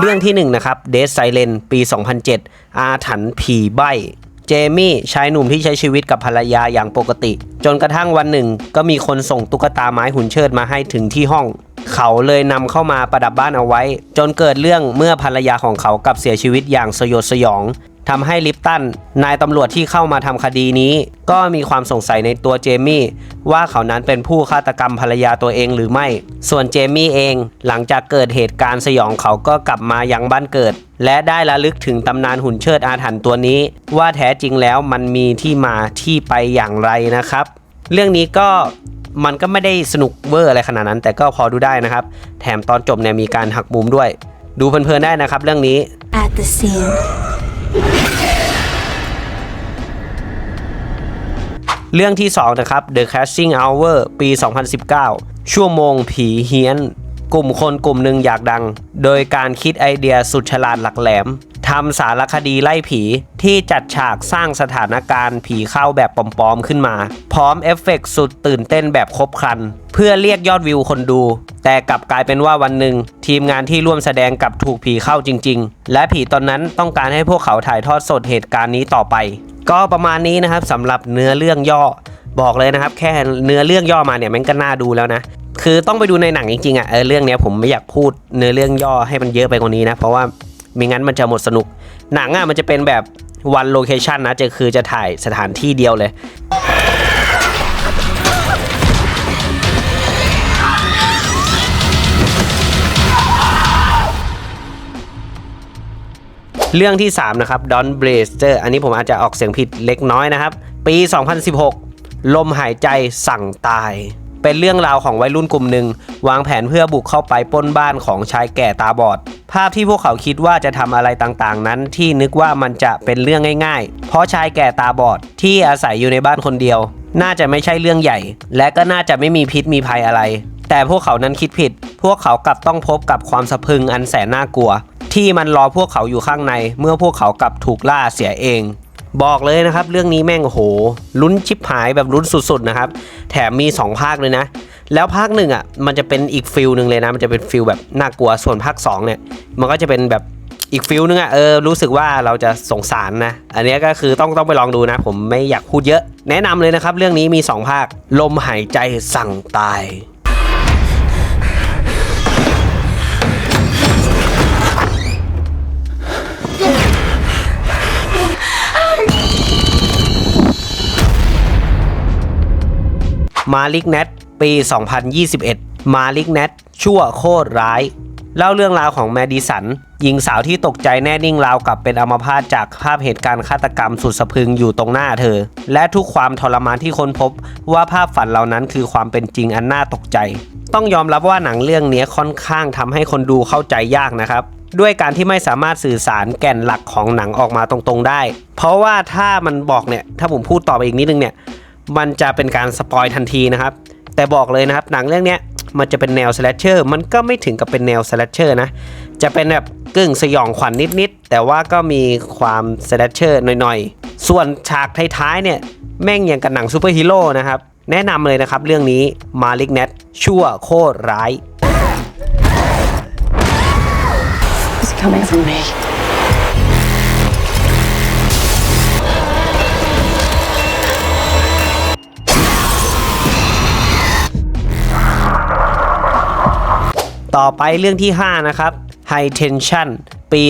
เรื่องที่1นงนะครับเดซไซเลนปี 2007 อาถรรพ์ผีใบเจมี่ชายหนุ่มที่ใช้ชีวิตกับภรรยาอย่างปกติ จนกระทั่งวันหนึ่ง ก็มีคนส่งตุ๊กตาไม้หุ่นเชิดมาให้ถึงที่ห้อง เขาเลยนำเข้ามาประดับบ้านเอาไว้ จนเกิดเรื่องเมื่อภรรยาของเขากับเสียชีวิตอย่างสยดสยอง ทำให้ลิปตันนายตำรวจที่เข้ามาทำคดีนี้ ก็มีความสงสัยในตัวเจมี่ว่าเขานั้นเป็นผู้ฆาตกรรมภรรยาตัวเองหรือไม่ ส่วนเจมี่เองหลังจากเกิดเหตุการณ์สยองเขาก็กลับมายังบ้านเกิด และได้ระลึกถึงตำนานหุ่นเชิดอาถรรพ์ตัวนี้ ว่าแท้จริงแล้วมันมีที่มาที่ไปอย่างไรนะครับ เรื่องนี้ก็มันก็ไม่ได้สนุกเวอร์อะไรขนาดนั้น แต่ก็พอดูได้นะครับ แถมตอนจบเนี่ยมีการหักมุมด้วย ดูเพลินๆได้นะครับ เรื่องนี้ at the scene. เรื่องที่ 2 นะครับ The Crashing Hour ปี 2019 ชั่วโมงผีเฮี้ยน กลุ่มคนกลุ่มหนึ่งอยากดัง โดยการคิดไอเดียสุดฉลาดหลักแหลมำสารคดีไล่ผีที่จัดฉากสร้างสถานการณ์ผีเข้าแบบปลอมๆขึ้นมา พร้อมเอฟเฟกต์สุดตื่นเต้นแบบครบครัน เพื่อเรียกยอดวิวคนดู แต่กลับกลายเป็นว่าวันหนึ่ง ทีมงานที่ร่วมแสดงกับถูกผีเข้าจริง ๆ และผีตอนนั้นต้องการให้พวกเขาถ่ายทอดสดเหตุการณ์นี้ต่อไป ก็ประมาณนี้นะครับสำหรับเนื้อเรื่องย่อ บอกเลยนะครับ แค่เนื้อเรื่องย่อมาเนี่ยมันก็น่าดูแล้วนะคือต้องไปดูในหนังจริงๆอะเออเรื่องเนี้ยผมไม่อยากพูดเนื้อเรื่องย่อให้มันเยอะไปกว่านี้นะเพราะว่า ไม่งั้นมันจะหมดสนุก หนังอะมันจะเป็นแบบวันโลเคชันนะจะคือจะถ่ายสถานที่เดียวเลยเรื่องที่ 3 นะครับ Don Blazer อันนี้ผมอาจจะออกเสียงผิดเล็กน้อยนะครับ ปี 2016 ลมหายใจสั่งตาย เป็นเรื่องราวของวัยรุ่นกลุ่มหนึ่ง วางแผนเพื่อบุกเข้าไปปล้นบ้านของชายแก่ตาบอด ภาพที่พวกเขาคิดว่าจะทำอะไรต่างๆ นั้นที่นึกว่ามันจะเป็นเรื่องง่ายๆ เพราะชายแก่ตาบอดที่อาศัยอยู่ในบ้านคนเดียว น่าจะไม่ใช่เรื่องใหญ่ และก็น่าจะไม่มีพิษมีภัยอะไร แต่พวกเขานั้นคิดผิด พวกเขากลับต้องพบกับความสะพึงอันแสนน่ากลัว ที่มันรอพวกเขาอยู่ข้างใน เมื่อพวกเขากลับถูกล่าเสียเอง บอกเลยนะครับเรื่องนี้แม่งโหลุ้นชิบหายแบบลุ้นสุดๆนะครับ แถมมี 2 ภาคเลยนะ แล้วภาคหนึ่งอะมันจะเป็นอีกฟิลหนึ่งเลยนะ มันจะเป็นฟิลแบบน่ากลัวส่วนภาค2เนี่ยมันก็จะเป็นแบบอีกฟิลนึงอะเออรู้สึกว่าเราจะสงสารนะ อันนี้ก็คือต้องต้องไปลองดูนะ ผมไม่อยากพูดเยอะ แนะนำเลยนะครับ เรื่องนี้มี 2 ภาค ลมหายใจสั่งตาย มาลิกเนตปี 2021 มาลิกเนตชั่วโคตรร้าย เล่าเรื่องราวของแมดิสัน หญิงสาวที่ตกใจแน่นิ่งราวกับเป็นอัมพาตจากภาพเหตุการณ์ฆาตกรรมสุดสะพรึงอยู่ตรงหน้าเธอ และทุกความทรมานที่ค้นพบว่าภาพฝันเหล่านั้นคือความเป็นจริงอันน่าตกใจ ต้องยอมรับว่าหนังเรื่องนี้ค่อนข้างทำให้คนดูเข้าใจยากนะครับด้วยการที่ไม่สามารถสื่อสารแก่นหลักของหนังออกมาตรงๆได้ เพราะว่าถ้ามันบอกเนี่ย ถ้าผมพูดต่อไปอีกนิดนึงเนี่ย มันจะเป็นการสปอยทันทีนะครับ แต่บอกเลยนะครับหนังเรื่องนี้มันจะเป็นแนวสแลชเชอร์มันก็ไม่ถึงกับเป็นแนวสแลชเชอร์นะ จะเป็นแบบกึ่งสยองขวัญนนิดๆ แต่ว่าก็มีความสแลชเชอร์หน่อยๆ ส่วนฉากท้ายๆเนี่ยแม่งอย่างกับหนังซูเปอร์ฮีโร่นะครับ แนะนำเลยนะครับเรื่องนี้มาลิกเนตชั่วโคตรร้าย It's coming from me. ต่อไปเรื่องที่ 5 นะครับ High Tension ปี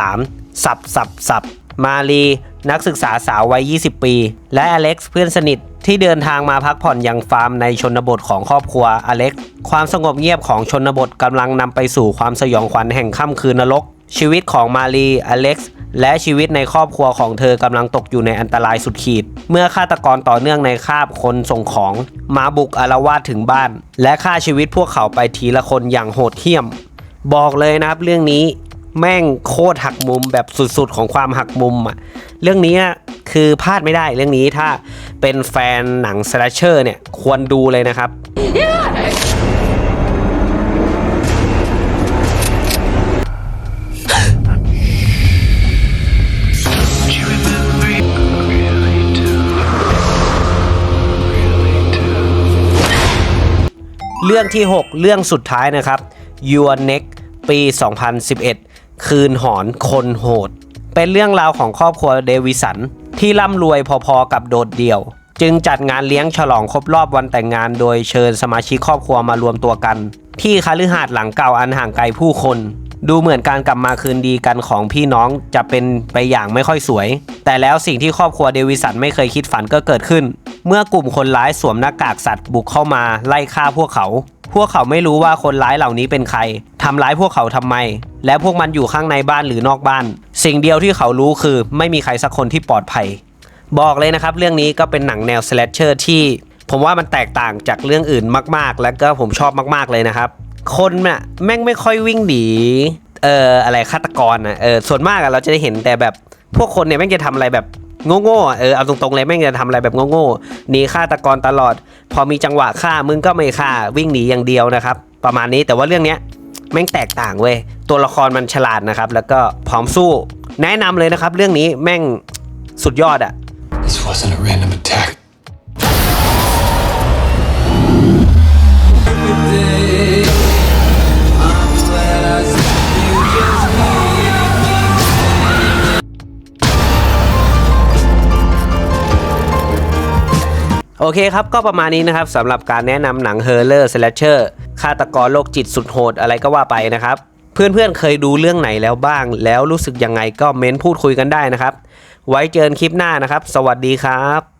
2003 สับสับสับมาลีนักศึกษาสาววัย 20 ปี และอเล็กซ์เพื่อนสนิทที่เดินทางมาพักผ่อนยังฟาร์มในชนบทของครอบครัวอเล็กซ์ความสงบเงียบของชนบทกำลังนำไปสู่ความสยองขวัญแห่งค่ำคืนนรก ชีวิตของมาลีอเล็กซ์และชีวิตในครอบครัวของเธอกำลังตกอยู่ในอันตรายสุดขีด เมื่อฆาตกรต่อเนื่องในคาบคนส่งของ มาบุกอารวาสถึงบ้าน และฆ่าชีวิตพวกเขาไปทีละคนอย่างโหดเหี้ยม บอกเลยนะครับเรื่องนี้แม่งโคตรหักมุมแบบสุดๆ ของความหักมุมอะเรื่องนี้คือพลาดไม่ได้เรื่องนี้ถ้าเป็นแฟนหนังสแลชเชอร์เนี่ยควรดูเลยนะครับ เรื่องที่ 6 เรื่องสุดท้ายนะครับ Your Neck ปี 2011 คืนหอนคนโหด เป็นเรื่องราวของครอบครัวเดวิสัน ที่ร่ำรวยพอๆกับโดดเดี่ยว จึงจัดงานเลี้ยงฉลองครบรอบวันแต่งงาน โดยเชิญสมาชิกครอบครัวมารวมตัวกัน ที่คฤหาสน์หลังเก่าอันห่างไกลผู้คน ดูเหมือนการกลับมาคืนดีกันของพี่น้องจะเป็นไปอย่างไม่ค่อยสวย แต่แล้วสิ่งที่ครอบครัวเดวิสันไม่เคยคิดฝันก็เกิดขึ้น เมื่อกลุ่มคนร้ายสวมหน้ากากสัตว์บุกเข้ามาไล่ฆ่าพวกเขา พวกเขาไม่รู้ว่าคนร้ายเหล่านี้เป็นใครทำร้ายพวกเขาทำไม และพวกมันอยู่ข้างในบ้านหรือนอกบ้าน สิ่งเดียวที่เขารู้คือไม่มีใครสักคนที่ปลอดภัย บอกเลยนะครับ เรื่องนี้ก็เป็นหนังแนว slasher ที่ ผมว่ามันแตกต่างจากเรื่องอื่นมาก ๆ แล้วก็ผมชอบมาก ๆเลยนะครับ คนน่ะแม่งไม่ค่อยวิ่งหนีเอ่ออะไรฆาตกรนะเออส่วนมากอะเราจะได้เห็นแต่แบบพวกคนเนี่ยแม่งจะทำอะไรแบบโง่ๆเออเอาตรงๆเลยแม่งจะทำอะไรแบบโง่ๆหนีฆาตกรตลอด พอมีจังหวะฆ่ามึงก็ไม่ฆ่าวิ่งหนีอย่างเดียวนะครับ ประมาณนี้แต่ว่าเรื่องเนี้ยแม่งแตกต่างเว้ยตัวละครมันฉลาดนะครับ แล้วก็พร้อมสู้ แนะนำเลยนะครับ เรื่องนี้แม่งสุดยอดอะ This wasn't a random attack. อเคครับ ก็ประมาณนี้นะครับสำหรับการแนะนำหนังเฮอร์เลอร์สแลชเชอร์ฆาตกรโรคจิตสุดโหดอะไรก็ว่าไปนะครับ เพื่อนๆเคยดูเรื่องไหนแล้วบ้าง แล้วรู้สึกยังไงก็เม้นพูดคุยกันได้นะครับ ไว้เจอกันคลิปหน้านะครับ สวัสดีครับ